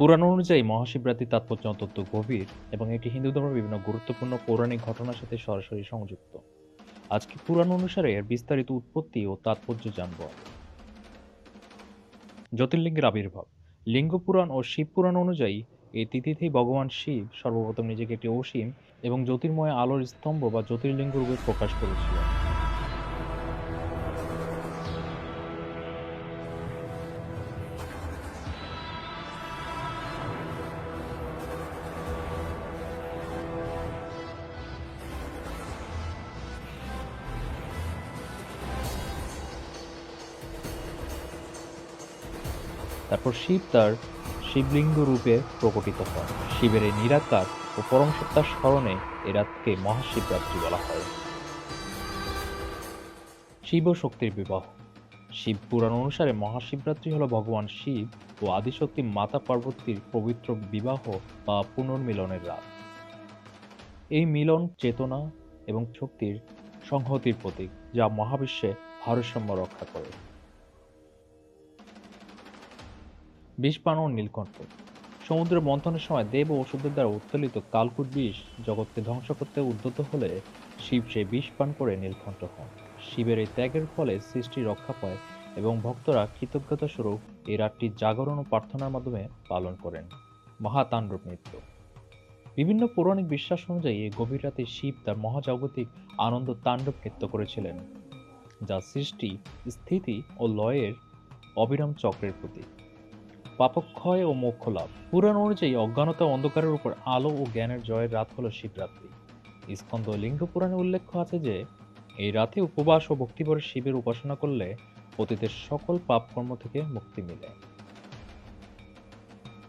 পুরাণ অনুযায়ী মহাশিবরাত্রির তাৎপর্য অত্যন্ত গভীর এবং এটি হিন্দু ধর্মের বিভিন্ন গুরুত্বপূর্ণ পৌরাণিক ঘটনার সাথে সরাসরি সংযুক্ত। আজকে পুরাণ অনুসারে এর বিস্তারিত উৎপত্তি ও তাৎপর্য জানব। জ্যোতির্লিঙ্গের আবির্ভাব। লিঙ্গ পুরাণ ও শিব পুরাণ অনুযায়ী এই তিথিতেই ভগবান শিব সর্বপ্রথম নিজেকে একটি অসীম এবং জ্যোতির্ময় আলোর স্তম্ভ বা জ্যোতির্লিঙ্গ রূপে প্রকাশ করেছিলেন। তারপর শিব তার শিবলিঙ্গ রূপে প্রকটিত হন। শিবের এই নিরাকার ও পরম সত্তার স্মরণে এ রাতকে মহাশিবরাত্রি বলা হয়। শিব ও শক্তির বিবাহ। শিব পুরাণ অনুসারে মহাশিবরাত্রি হল ভগবান শিব ও আদিশক্তি মাতা পার্বতীর পবিত্র বিবাহ বা পুনর্মিলনের রাত। এই মিলন চেতনা এবং শক্তির সংহতির প্রতীক যা মহাবিশ্বে ভারসাম্য রক্ষা করে। ও নীলকণ্ঠ। সমুদ্রের মন্থনের সময় দেব ও ওষুধের দ্বারা উত্তোলিত কালকুট বিষ জগৎকে ধ্বংস করতে উদ্যত হলে শিব সেই বিষ পান করে নীলকণ্ঠ হন। শিবের এই ত্যাগের ফলে সৃষ্টি রক্ষা পায় এবং ভক্তরা কৃতজ্ঞতা স্বরূপ এই রাতটি জাগরণ ও প্রার্থনার মাধ্যমে পালন করেন। মহাতাণ্ডব নৃত্য। বিভিন্ন পৌরাণিক বিশ্বাস অনুযায়ী এই গভীর রাতে শিব তার মহাজাগতিক আনন্দ তাণ্ডব নৃত্য করেছিলেন, যা সৃষ্টি, স্থিতি ও লয়ের অবিরাম চক্রের প্রতীক। পাপক্ষয় ও মোক্ষ লাভ পুরাণ অনুযায়ী অজ্ঞানতা অন্ধকারের উপর আলো ও জ্ঞানের জয়ের রাত হল শিবরাত্রি। স্কন্দ লিঙ্গ পুরাণে উল্লেখ আছে যে, এই রাতে উপবাস ও ভক্তিভরে শিবের উপাসনা করলে অতীতের সকল পাপকর্ম থেকে মুক্তি মিলে।